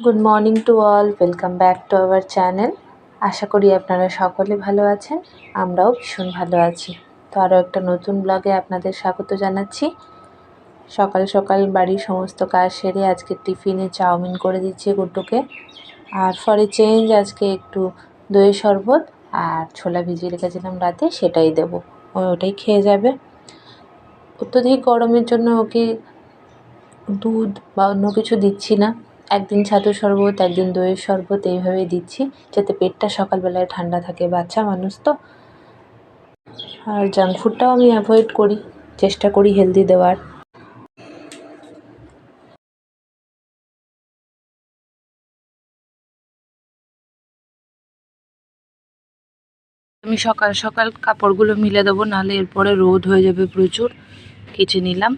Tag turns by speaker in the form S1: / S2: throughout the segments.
S1: Good morning to all welcome back to our channel আশা করি আপনারা সকলে ভালো আছেন, আমরাও ভীষণ ভালো আছি। তো আরও একটা নতুন ব্লগে আপনাদের স্বাগত জানাচ্ছি। সকাল সকাল বাড়ির সমস্ত কাজ সেরে আজকে টিফিনে চাউমিন করে দিচ্ছি গুড্ডুকে। আর ফরে চেঞ্জ আজকে একটু দই শরবত আর ছোলা ভিজিয়ে রেখেছিলাম রাতে, সেটাই দেবো। ওটাই খেয়ে যাবে। অত্যধিক গরমের জন্য ওকে দুধ বা অন্য কিছু দিচ্ছি না। একদিন ছাতু শরবত, একদিন দইয়ের শরবত এইভাবে দিচ্ছি যাতে পেটটা সকালবেলায় ঠান্ডা থাকে। বাচ্চা মানুষ তো। আর জাঙ্ক ফুডটাও আমি অ্যাভয়েড করি, চেষ্টা করি হেলদি দেওয়ার। আমি সকাল সকাল কাপড়গুলো মিলে দেবো, নাহলে এরপরে রোদ হয়ে যাবে প্রচুর। কেচে নিলাম।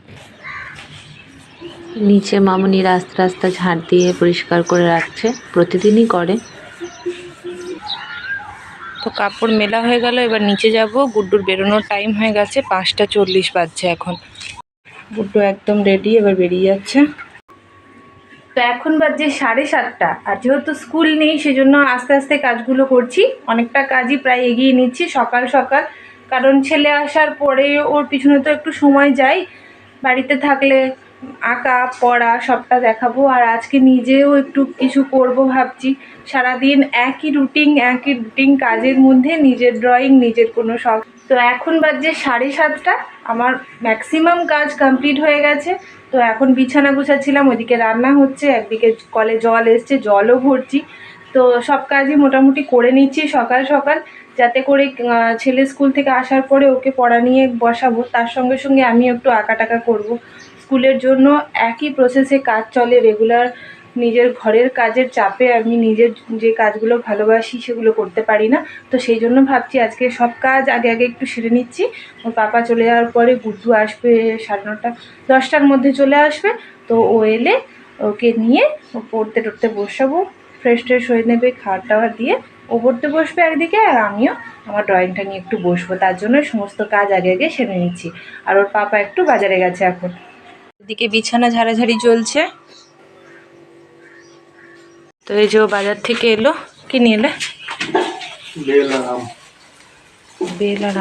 S1: নিচে মামুনি রাস্তা রাস্তা ঝাড় দিয়ে পরিষ্কার করে রাখছে প্রতিদিনই করে। তো কাপড় মেলা হয়ে গেল এবার নিচে যাব। গুড্ডুর বেরোনোর টাইম হয়ে গেছে পাঁচটা চল্লিশ বাজছে এখন। গুড্ডু একদম রেডি এবার বেরিয়ে যাচ্ছে। তো এখন বাজছে সাড়ে সাতটা আর যেহেতু স্কুল নেই সেজন্য আস্তে আস্তে কাজগুলো করছি। অনেকটা কাজই প্রায় এগিয়ে নিচ্ছি সকাল সকাল কারণ ছেলে আসার পরে ওর পিছনে তো একটু সময় যায়। বাড়িতে থাকলে আঁকা, পড়া সবটা দেখাবো। আর আজকে নিজেও একটু কিছু করব ভাবছি। সারাদিন একই রুটিন একই রুটিন কাজের মধ্যে, নিজের ড্রয়িং নিজের কোনো শখ। তো এখন বাজছে সাড়ে সাতটা। আমার ম্যাক্সিমাম কাজ কমপ্লিট হয়ে গেছে। তো এখন বিছানা গুছাচ্ছিলাম, ওইদিকে রান্না হচ্ছে, একদিকে কলে জল এসছে, জলও ভরছি। তো সব কাজই মোটামুটি করে নিচ্ছি সকাল সকাল, যাতে করে ছেলে স্কুল থেকে আসার পরে ওকে পড়া নিয়ে বসাবো। তার সঙ্গে সঙ্গে আমি একটু আঁকা টাকা করব। স্কুলের জন্য একই প্রসেসে কাজ চলে রেগুলার নিজের ঘরের কাজের চাপে আমি নিজের যে কাজগুলো ভালোবাসি সেগুলো করতে পারি না। তো সেই জন্য ভাবছি আজকে সব কাজ আগে আগে একটু সেরে নিচ্ছি। ওর পাপা চলে যাওয়ার পরে গুড্ডু আসবে সাড়ে নটা, দশটার মধ্যে চলে আসবে। তো ও এলে ওকে নিয়ে ও পড়তে টড়তে বসাবো ফ্রেশ ট্রেশ হয়ে নেবে, খাওয়ার টাওয়ার দিয়ে ও পড়তে বসবে একদিকে আর আমিও আমার ড্রয়িংটা নিয়ে একটু বসবো। তার জন্য সমস্ত কাজ আগে আগে সেরে নিচ্ছি। আর ওর পাপা একটু বাজারে গেছে এখন। এদিকে বিছানা ঝাড়াঝাড়ি চলছে। তো এই যে বাজার থেকে এলো। কি নিয়ে এলে? বেল আর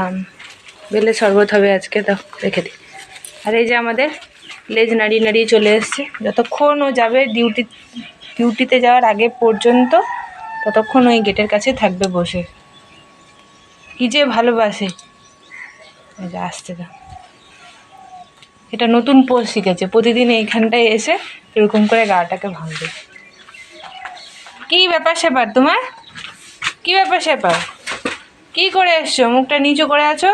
S1: বেলে শরবত হবে আজকে তো রেখে দিই আর এই যে আমাদের লেজ নাড়িয়ে নাড়িয়ে চলে এসছে। যতক্ষণ ও যাবে ডিউটি ডিউটিতে যাওয়ার আগে পর্যন্ত ততক্ষণ ওই গেটের কাছে থাকবে বসে। কি যে ভালোবাসে। যে আসতে দাও। এটা নতুন পোষ শিখেছে। প্রতিদিন এইখানটায় এসে এরকম করে গাটাকে ভাঙবে। কি ব্যাপার স্যাপার তোমার? কি ব্যাপার স্যাপার? কি করে এসছো? মুখটা নিচু করে আছো?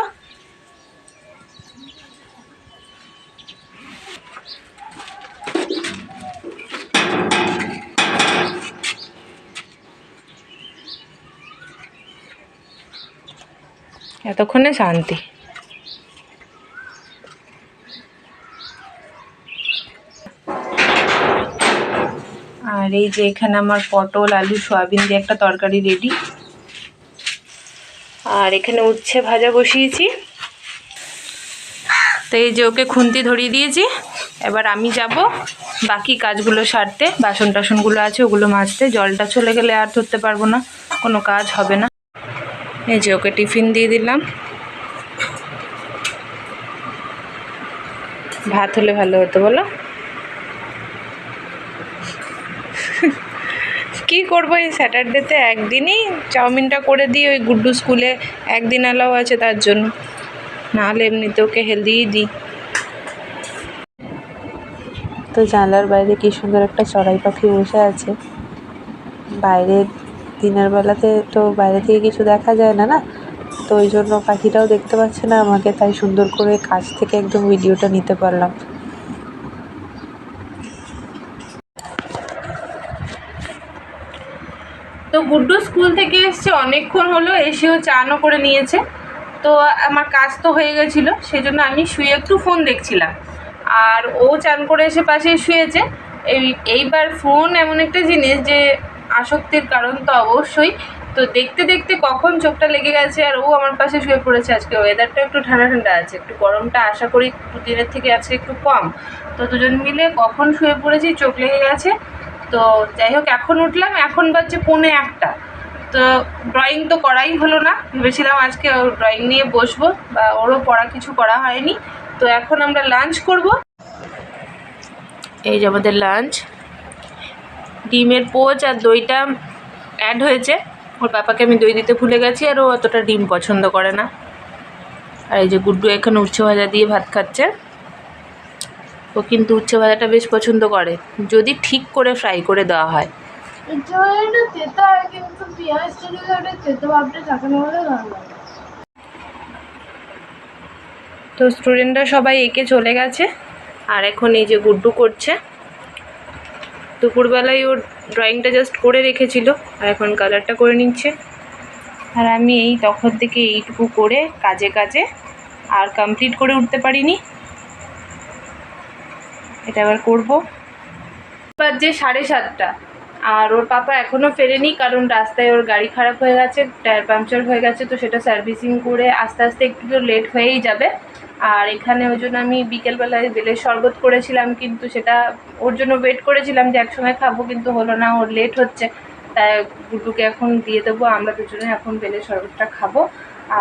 S1: এতক্ষণে শান্তি আর এই যে এখানে আমার পটল, আলু, সয়াবিন দিয়ে একটা তরকারি রেডি আর এখানে উচ্ছে ভাজা বসিয়েছি। তো এই যে ওকে খুন্তি ধরিয়ে দিয়েছি। এবার আমি যাব বাকি কাজগুলো সারতে। বাসন টাসনগুলো আছে, ওগুলো মাজতে। জলটা চলে গেলে আর ধরতে পারব না। কোনো কাজ হবে না। এই যে ওকে টিফিন দিয়ে দিলাম। ভাত হলে ভালো হতো, বলো। কি করব এই স্যাটারডেতে? একদিনই চাউমিনটা করে দিই, ওই গুড্ডু স্কুলে একদিন অ্যালাও আছে তার জন্য। নাহলে এমনিতে ওকে হেলদিই দিই। তো জানলার বাইরে কি সুন্দর একটা চড়াই পাখি বসে আছে। বাইরে দিনের বেলাতে তো বাইরে থেকে কিছু দেখা যায় না না? তো ওই জন্য পাখিটাও দেখতে পাচ্ছে না আমাকে, তাই সুন্দর করে কাছ থেকে একদম ভিডিওটা নিতে পারলাম। গুড্ডু স্কুল থেকে এসছে, অনেকক্ষণ হলো, এসেও চানও করে নিয়েছে। তো আমার কাজ তো হয়ে গেছিল সেই জন্য আমি শুয়ে একটু ফোন দেখছিলাম। আর ও চান করে এসে পাশে শুয়েছে। এই, এইবার ফোন এমন একটা জিনিস যে আসক্তির কারণ তো অবশ্যই। তো দেখতে দেখতে কখন চোখটা লেগে গেছে, আর ও আমার পাশে শুয়ে পড়েছে আজকে। ওয়েদারটা একটু ঠান্ডা ঠান্ডা আছে, একটু গরমটা আশা করি দিনের থেকে আজকে একটু কম। তো দুজন মিলে কখন শুয়ে পড়েছি, চোখ লেগে গেছে। তো যাই হোক, এখন উঠলাম, এখন বাজছে পৌনে একটা। তো ড্রয়িং তো করাই হলো না, ভেবেছিলাম আজকে ড্রয়িং নিয়ে বসবো, বা ওরও পড়া কিছু করা হয়নি। তো এখন আমরা লাঞ্চ করব। এই যে আমাদের লাঞ্চ ডিমের পোচ আর দইটা অ্যাড হয়েছে। ওর পাপাকে আমি দই দিতে ভুলে গেছি, আর ও অতটা ডিম পছন্দ করে না। আর এই যে গুড্ডু এখানে উচ্ছে ভাজা দিয়ে ভাত খাচ্ছে। ও কিন্তু উচ্ছে ভাজাটা বেশ পছন্দ করে। যদি ঠিক করে ফ্রাই করে দেওয়া হয়। তো স্টুডেন্টরা সবাই এঁকে চলে গেছে আর এখন এই যে গুড্ডু করছে। দুপুরবেলায় ওর ড্রয়িংটা জাস্ট করে রেখেছিল আর এখন কালারটা করে নিচ্ছে। আর আমি এই তখন থেকে এইটুকু করে কাজে কাজে আর কমপ্লিট করে উঠতে পারিনি। এটা আবার করব। বাজে সাড়ে সাতটা। আর ওর পাপা এখনও ফেরেনি, কারণ রাস্তায় ওর গাড়ি খারাপ হয়ে গেছে টায়ার পাংচার হয়ে গেছে, তো সেটা সার্ভিসিং করে আস্তে আস্তে একটু লেট হয়েই যাবে। আর এখানে ওই জন্য আমি বিকেলবেলায় বেলের শরবত করেছিলাম, কিন্তু সেটা ওর জন্য ওয়েট করেছিলাম যে একসময় খাব, কিন্তু হলো না, ওর লেট হচ্ছে। তাই গুড্ডুকে এখন দিয়ে দেবো, আমরা দুজনে এখন বেলের শরবতটা খাব।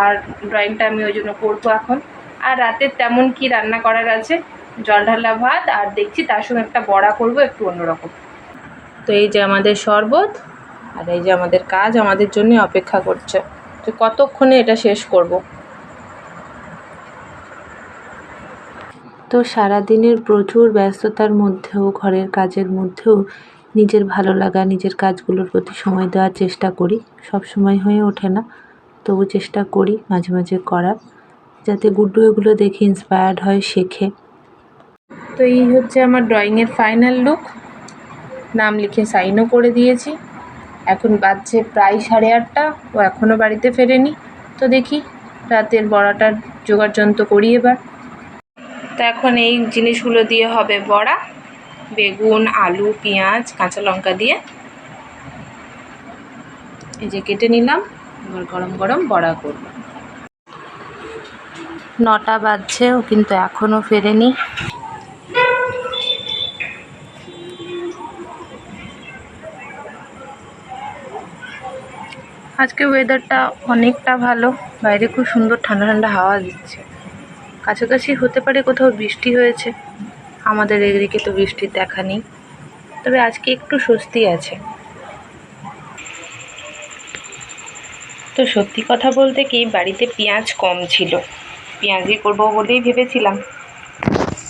S1: আর ড্রয়িংটা আমি ওই জন্য করব এখন। আর রাতে তেমন কি রান্না করার আছে জল ভাত, আর দেখছি তার সঙ্গে একটা বড়া করব, একটু অন্যরকম। তো এই যে আমাদের শরবত, আর এই যে আমাদের কাজ, আমাদের জন্য অপেক্ষা করছে। তো কতক্ষণে এটা শেষ করব?
S2: তো সারাদিনের প্রচুর ব্যস্ততার মধ্যেও, ঘরের কাজের মধ্যেও নিজের ভালো লাগা, নিজের কাজগুলোর প্রতি সময় দেওয়ার চেষ্টা করি। সব সময় হয়ে ওঠে না, তবু চেষ্টা করি মাঝে মাঝে করার, যাতে গুড্ডু এগুলো দেখে ইন্সপায়ার্ড হয়, শেখে।
S1: তো এই হচ্ছে আমার ড্রয়িংয়ের ফাইনাল লুক। নাম লিখে সাইনও করে দিয়েছি। এখন বাজছে প্রায় সাড়ে আটটা। ও এখনও বাড়িতে ফেরেনি। তো দেখি রাতের বড়াটার জোগাড় যন্ত্র করি এবার। তো এখন এই জিনিসগুলো দিয়ে হবে বড়া, বেগুন, আলু, পেঁয়াজ, কাঁচা লঙ্কা দিয়ে। এই যে কেটে নিলাম। এবার গরম গরম বড়া করব।
S2: নটা বাজছে, ও কিন্তু এখনও ফেরেনি।
S1: আজকে ওয়েদারটা অনেকটা ভালো। বাইরে খুব সুন্দর ঠান্ডা ঠান্ডা হাওয়া দিচ্ছে। কাছাকাছি হতে পারে কোথাও বৃষ্টি হয়েছে। আমাদের এদিকে তো বৃষ্টির দেখা নেই। তবে আজকে একটু স্বস্তি আছে। তো সত্যি কথা বলতে কি, বাড়িতে পেঁয়াজ কম ছিল। পেঁয়াজি করব বলেই ভেবেছিলাম।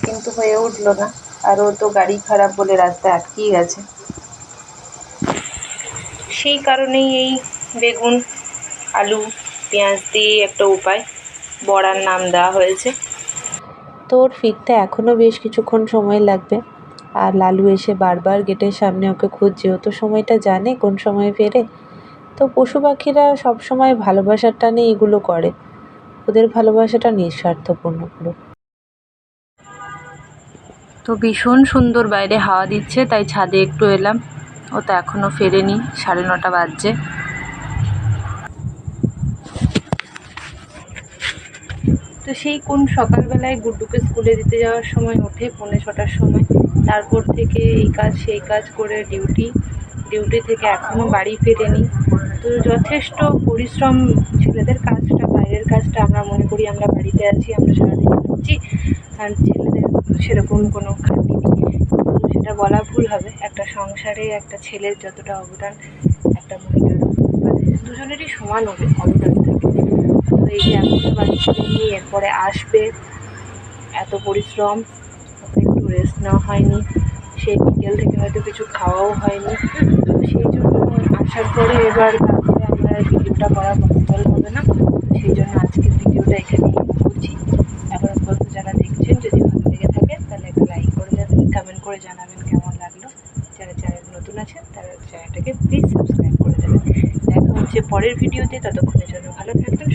S1: কিন্তু হয়ে উঠল না। আর ও তো গাড়ি খারাপ বলে রাস্তায় আটকেই গেছে। সেই কারণেই এই বেগুন আলু পেঁয়াজ দিয়ে একটা উপায় বড়ার নাম দেওয়া হয়েছে।
S2: তোর ফিরতে এখনও বেশ কিছুক্ষণ সময় লাগবে। আর লালু এসে বারবার গেটের সামনে ওকে খুঁজছে। ও তো সময়টা জানে কোন সময় ফেরে। তো পশু পাখিরা সবসময় ভালোবাসার টানে এগুলো করে। ওদের ভালোবাসাটা নিঃস্বার্থপূর্ণ পুরো।
S1: তো ভীষণ সুন্দর বাইরে হাওয়া দিচ্ছে তাই ছাদে একটু এলাম। ও তো এখনও ফেরেনি সাড়ে নটা বাজছে। তো সেই কোন সকালবেলায় গুড্ডুকে স্কুলে দিতে যাওয়ার সময় ওঠে পৌনে ছটার সময়। তারপর থেকে এই কাজ, সেই কাজ করে ডিউটি। ডিউটি থেকে এখনও বাড়ি ফেরেনি। তো যথেষ্ট পরিশ্রম ছেলেদের কাজটা, বাইরের কাজটা আমরা মনে করি আমরা বাড়িতে আছি, আমরা সারাদিন করছি আর ছেলেদের সেরকম কোনো খাটনি নেই। সেটা বলা ভুল হবে। একটা সংসারে একটা ছেলের যতটা অবদান, একটা মহিলার মানে দুজনেরই সমান হবে, অবদান। এই যে এখন বাড়ি ফেরেনি এরপরে আসবে। এত পরিশ্রম, ওকে একটু রেস্ট নেওয়া হয়নি। সেই বিকেল থেকে হয়তো কিছু খাওয়াও হয়নি। সেই জন্য আসার পরে এবার তারপরে আমরা ভিডিওটা করা পসিবল হবে না। সেই জন্য আজকের ভিডিওটা এখানে করছি। এখন পর্যন্ত যারা দেখছেন, যদি ভালো লেগে থাকে, তাহলে একটা লাইক করে যাবেন কমেন্ট করে জানাবেন কেমন লাগল। যারা চ্যানেল নতুন আছেন, তারা চ্যানেলটাকে প্লিজ সাবস্ক্রাইব করে দেবেন। দেখা হচ্ছে পরের ভিডিওতে ততক্ষণের জন্য ভালো থাকবেন